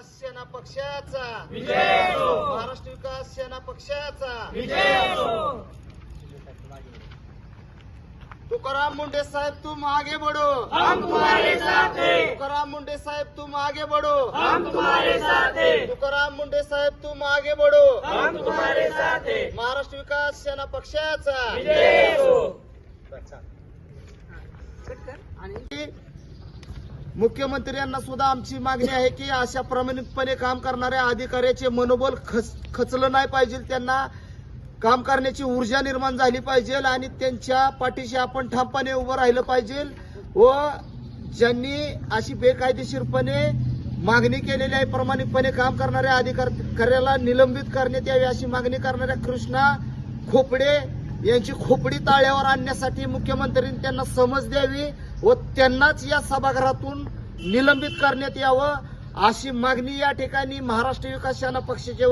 विकास सेना पक्षाचा. महाराष्ट्र विकास सेना पक्षाचा. तुकाराम मुंडे साहेब तुम आगे बढ़ो. हम तुम्हारे साथ. हैं तुकाराम मुंडे साहेब तुम आगे बढ़ो. हम तुम्हारे साथ. हैं तुकाराम मुंडे साहेब तुम आगे बढ़ो. हम तुम्हारे साथ. हैं महाराष्ट्र विकास सेना पक्षाचा. मुख्यमंत्र्यांना सुद्धा आमची मागणी आहे की अशा प्रामाणिकपणे काम करणाऱ्या अधिकाऱ्याचे मनोबल खच खचलं नाही पाहिजे. त्यांना काम करण्याची ऊर्जा निर्माण झाली पाहिजे आणि त्यांच्या पाठीशी आपण ठामपणे उभं राहिलं पाहिजे व ज्यांनी अशी बेकायदेशीरपणे मागणी केलेली आहे प्रामाणिकपणे काम करणाऱ्या अधिकाऱ्याला निलंबित करण्यात यावी अशी मागणी करणाऱ्या कृष्णा खोपडे यांची खोपडी ताळ्यावर आणण्यासाठी मुख्यमंत्र्यांनी त्यांना समज द्यावी. व त्यांनाच या सभागृहातून निलंबित करण्यात यावं अशी मागणी या ठिकाणी महाराष्ट्र विकास सेना पक्षाच्या